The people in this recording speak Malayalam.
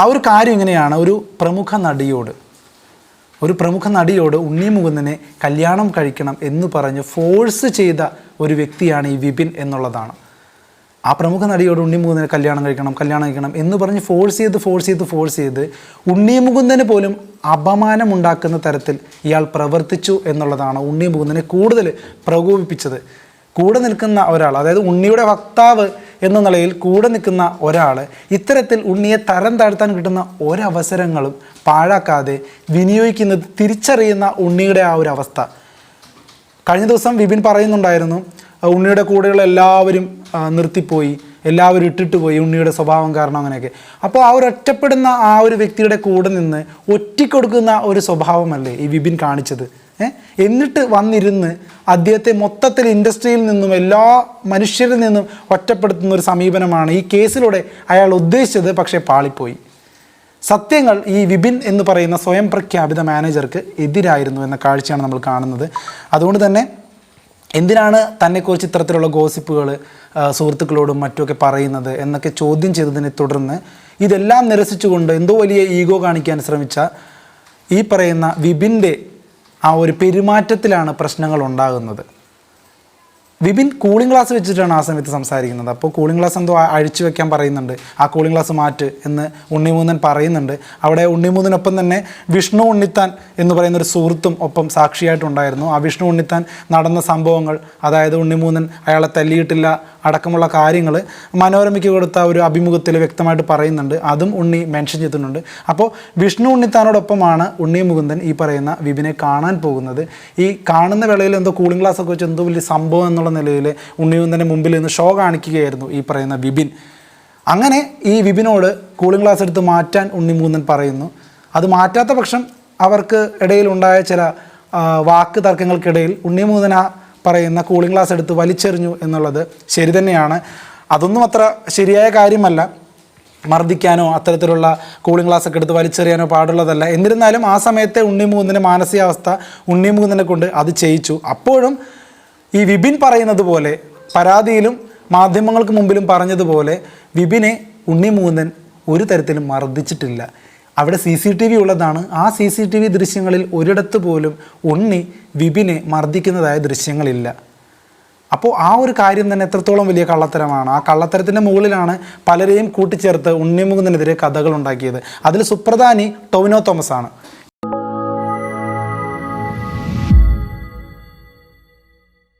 ആ ഒരു കാര്യം ഇങ്ങനെയാണ്. ഒരു പ്രമുഖ നടിയോട് ഒരു പ്രമുഖ നടിയോട് ഉണ്ണി മുകുന്ദനെ കല്യാണം കഴിക്കണം എന്ന് പറഞ്ഞ് ഫോഴ്സ് ചെയ്ത ഒരു വ്യക്തിയാണ് ഈ വിപിൻ എന്നുള്ളതാണ്. ആ പ്രമുഖ നടിയോട് ഉണ്ണി മുകുന്ദനെ കല്യാണം കഴിക്കണം കല്യാണം കഴിക്കണം എന്ന് പറഞ്ഞ് ഫോഴ്സ് ചെയ്ത് ഫോഴ്സ് ചെയ്ത് ഫോഴ്സ് ചെയ്ത് ഉണ്ണി മുകുന്ദന് പോലും അപമാനമുണ്ടാക്കുന്ന തരത്തിൽ ഇയാൾ പ്രവർത്തിച്ചു എന്നുള്ളതാണ് ഉണ്ണി മുകുന്ദനെ കൂടുതൽ പ്രകോപിപ്പിച്ചത്. കൂടെ നിൽക്കുന്ന ഒരാൾ അതായത് ഉണ്ണിയുടെ വക്താവ് എന്ന നിലയിൽ കൂടെ നിൽക്കുന്ന ഒരാൾ ഇത്തരത്തിൽ ഉണ്ണിയെ തരം താഴ്ത്താൻ കിട്ടുന്ന ഒരവസരങ്ങളും പാഴാക്കാതെ വിനിയോഗിക്കുന്നത് തിരിച്ചറിയുന്ന ഉണ്ണിയുടെ ആ ഒരു അവസ്ഥ കഴിഞ്ഞ ദിവസം വിപിൻ പറയുന്നുണ്ടായിരുന്നു ഉണ്ണിയുടെ കൂടെയുള്ള എല്ലാവരും നിർത്തിപ്പോയി എല്ലാവരും ഇട്ടിട്ട് പോയി ഉണ്ണിയുടെ സ്വഭാവം കാരണം അങ്ങനെയൊക്കെ അപ്പോൾ ആ ഒരു ഒറ്റപ്പെടുന്ന ആ ഒരു വ്യക്തിയുടെ കൂടെ നിന്ന് ഒറ്റിക്കൊടുക്കുന്ന ഒരു സ്വഭാവമല്ലേ ഈ വിപിൻ കാണിച്ചത്? എന്നിട്ട് വന്നിരുന്ന് അദ്ദേഹത്തെ മൊത്തത്തിൽ ഇൻഡസ്ട്രിയിൽ നിന്നും എല്ലാ മനുഷ്യരിൽ നിന്നും ഒറ്റപ്പെടുത്തുന്ന ഒരു സമീപനമാണ് ഈ കേസിലൂടെ അയാൾ ഉദ്ദേശിച്ചത് പക്ഷേ പാളിപ്പോയി. സത്യങ്ങൾ ഈ വിപിൻ എന്ന് പറയുന്ന സ്വയം പ്രഖ്യാപിത മാനേജർക്ക് എതിരായിരുന്നു എന്ന കാഴ്ചയാണ് നമ്മൾ കാണുന്നത്. അതുകൊണ്ട് തന്നെ എന്തിനാണ് തന്നെക്കുറിച്ച് ഇത്തരത്തിലുള്ള ഗോസിപ്പുകൾ സുഹൃത്തുക്കളോടും മറ്റുമൊക്കെ പറയുന്നത് എന്നൊക്കെ ചോദ്യം ചെയ്തതിനെ തുടർന്ന് ഇതെല്ലാം നിരസിച്ചുകൊണ്ട് എന്തോ വലിയ ഈഗോ കാണിക്കാൻ ശ്രമിച്ച ഈ പറയുന്ന വിപിന്റെ ആ ഒരു പെരുമാറ്റത്തിലാണ് പ്രശ്നങ്ങൾ ഉണ്ടാകുന്നത്. വിപിൻ കൂളിംഗ് ഗ്ലാസ് വെച്ചിട്ടാണ് ആ സമയത്ത് സംസാരിക്കുന്നത്. അപ്പോൾ കൂളിംഗ് ഗ്ലാസ് എന്തോ അഴിച്ചു വെക്കാൻ പറയുന്നുണ്ട്. ആ കൂളിംഗ് ഗ്ലാസ് മാറ്റ് എന്ന് ഉണ്ണിമൂന്നൻ പറയുന്നുണ്ട്. അവിടെ ഉണ്ണിമൂന്നനൊപ്പം തന്നെ വിഷ്ണു ഉണ്ണിത്താൻ എന്ന് പറയുന്ന ഒരു സുഹൃത്തും ഒപ്പം സാക്ഷിയായിട്ടുണ്ടായിരുന്നു. ആ വിഷ്ണു ഉണ്ണിത്താൻ നടന്ന സംഭവങ്ങൾ അതായത് ഉണ്ണിമൂന്നൻ അയാളെ തല്ലിയിട്ടില്ല അടക്കമുള്ള കാര്യങ്ങൾ മനോരമയ്ക്ക് കൊടുത്ത ഒരു അഭിമുഖത്തിൽ വ്യക്തമായിട്ട് പറയുന്നുണ്ട്. അതും ഉണ്ണി മെൻഷൻ ചെയ്തിട്ടുണ്ട്. അപ്പോൾ വിഷ്ണു ഉണ്ണിത്താനോടൊപ്പമാണ് ഉണ്ണി മുകുന്ദൻ ഈ പറയുന്ന വിപിനെ കാണാൻ പോകുന്നത്. ഈ കാണുന്ന വേളയിൽ എന്തോ കൂളിംഗ് ഗ്ലാസ് ഒക്കെ വെച്ച് എന്തോ വലിയ സംഭവം എന്നുള്ള നിലയിൽ ഉണ്ണിയുന്നതിന് മുമ്പിൽ നിന്ന് ഷോ കാണിക്കുകയായിരുന്നു ഈ പറയുന്ന വിപിൻ. അങ്ങനെ ഈ വിപിനോട് കൂളിംഗ് ഗ്ലാസ് എടുത്ത് മാറ്റാൻ ഉണ്ണിമൂന്നൻ പറയുന്നു. അത് മാറ്റാത്ത പക്ഷം അവർക്ക് ഇടയിലുണ്ടായ ചില വാക്ക് തർക്കങ്ങൾക്കിടയിൽ ഉണ്ണിമൂന്നൻ ആ പറയുന്ന കൂളിംഗ് ഗ്ലാസ് എടുത്ത് വലിച്ചെറിഞ്ഞു എന്നുള്ളത് ശരി തന്നെയാണ്. അതൊന്നും അത്ര ശരിയായ കാര്യമല്ല. മർദ്ദിക്കാനോ അത്തരത്തിലുള്ള കൂളിംഗ് ഗ്ലാസ് ഒക്കെ എടുത്ത് വലിച്ചെറിയാനോ പാടുള്ളതല്ല. എന്നിരുന്നാലും ആ സമയത്തെ ഉണ്ണിമൂന്നിന്റെ മാനസികാവസ്ഥ ഉണ്ണിമൂന്നിനെ കൊണ്ട് അത് ചെയ്യിച്ചു. അപ്പോഴും ഈ വിപിൻ പറയുന്നത് പോലെ പരാതിയിലും മാധ്യമങ്ങൾക്ക് മുമ്പിലും പറഞ്ഞതുപോലെ വിപിനെ മൂന്നൻ ഒരു തരത്തിലും മർദ്ദിച്ചിട്ടില്ല. അവിടെ സി സി ടി വി ഉള്ളതാണ്. ആ സി സി ടി വി ദൃശ്യങ്ങളിൽ ഒരിടത്ത് പോലും ഉണ്ണി വിപിനെ മർദ്ദിക്കുന്നതായ ദൃശ്യങ്ങളില്ല. അപ്പോൾ ആ ഒരു കാര്യം തന്നെ എത്രത്തോളം വലിയ കള്ളത്തരമാണ്. ആ കള്ളത്തരത്തിന്റെ മുകളിലാണ് പലരെയും കൂട്ടിച്ചേർത്ത് ഉണ്ണിമുകുന്നതിനെതിരെ കഥകൾ ഉണ്ടാക്കിയത്. അതിൽ സുപ്രധാനി ടൊവിനോ തോമസ് ആണ്